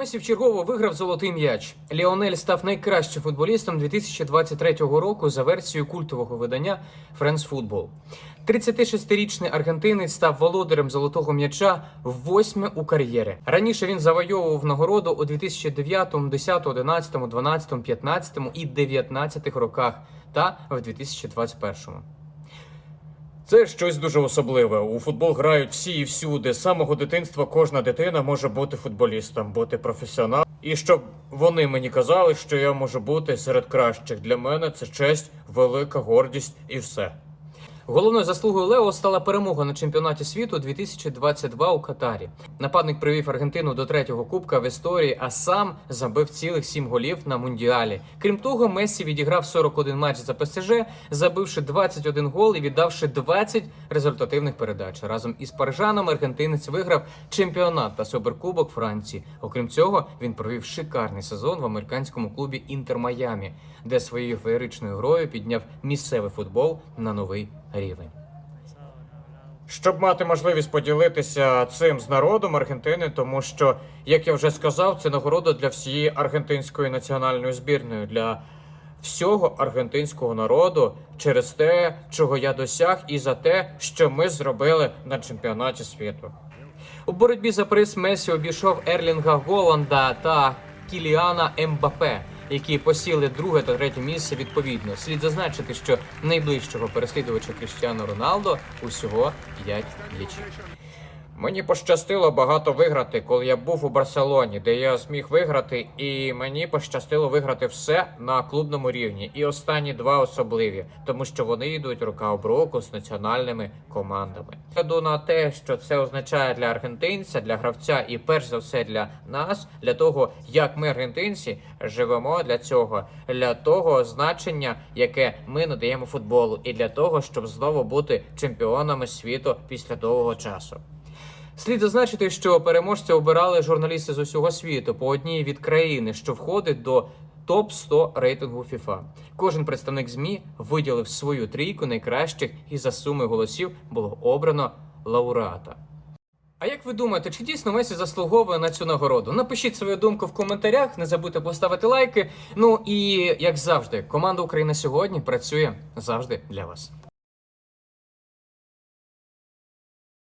Месі вчергово виграв золотий м'яч. Ліонель став найкращим футболістом 2023 року за версією культового видання France Football. 36-річний аргентинець став володарем золотого м'яча восьме у кар'єрі. Раніше він завойовував нагороду у 2009, 10, 11, 12, 15 і 19 роках та в 2021. Це щось дуже особливе. У футбол грають всі і всюди. З самого дитинства кожна дитина може бути футболістом, бути професіоналом. І щоб вони мені казали, що я можу бути серед кращих. Для мене це честь, велика гордість і все. Головною заслугою Лео стала перемога на чемпіонаті світу 2022 у Катарі. Нападник привів Аргентину до третього кубка в історії, а сам забив цілих сім голів на мундіалі. Крім того, Мессі відіграв 41 матч за ПСЖ, забивши 21 гол і віддавши 20 результативних передач. Разом із парижаном аргентинець виграв чемпіонат та суперкубок Франції. Окрім цього, він провів шикарний сезон в американському клубі Інтер Майамі, де своєю феєричною грою підняв місцевий футбол на новий рівень. Щоб мати можливість поділитися цим з народом Аргентини, тому що, як я вже сказав, це нагорода для всієї аргентинської національної збірної, для всього аргентинського народу через те, чого я досяг, і за те, що ми зробили на чемпіонаті світу. У боротьбі за приз Месі обійшов Ерлінга Голланда та Кіліана Ембапе, які посіли друге та третє місце відповідно. Слід зазначити, що найближчого переслідувача Кріштіану Роналдо усього 5 м'ячів. Мені пощастило багато виграти, коли я був у Барселоні, де я зміг виграти, і мені пощастило виграти все на клубному рівні. І останні два особливі, тому що вони йдуть рука об руку з національними командами.Гляду на те, що це означає для аргентинця, для гравця, і перш за все для нас, для того, як ми, аргентинці, живемо для цього, для того значення, яке ми надаємо футболу, і для того, щоб знову бути чемпіонами світу після довгого часу. Слід зазначити, що переможця обирали журналісти з усього світу по одній від країни, що входить до топ 100 рейтингу FIFA. Кожен представник змі виділив свою трійку найкращих, і за суми голосів було обрано лауреата. А як ви думаєте, чи дійсно Месі заслуговує на цю нагороду? Напишіть свою думку в коментарях, не забудьте поставити лайки. Ну і як завжди, команда Україна сьогодні працює завжди для вас.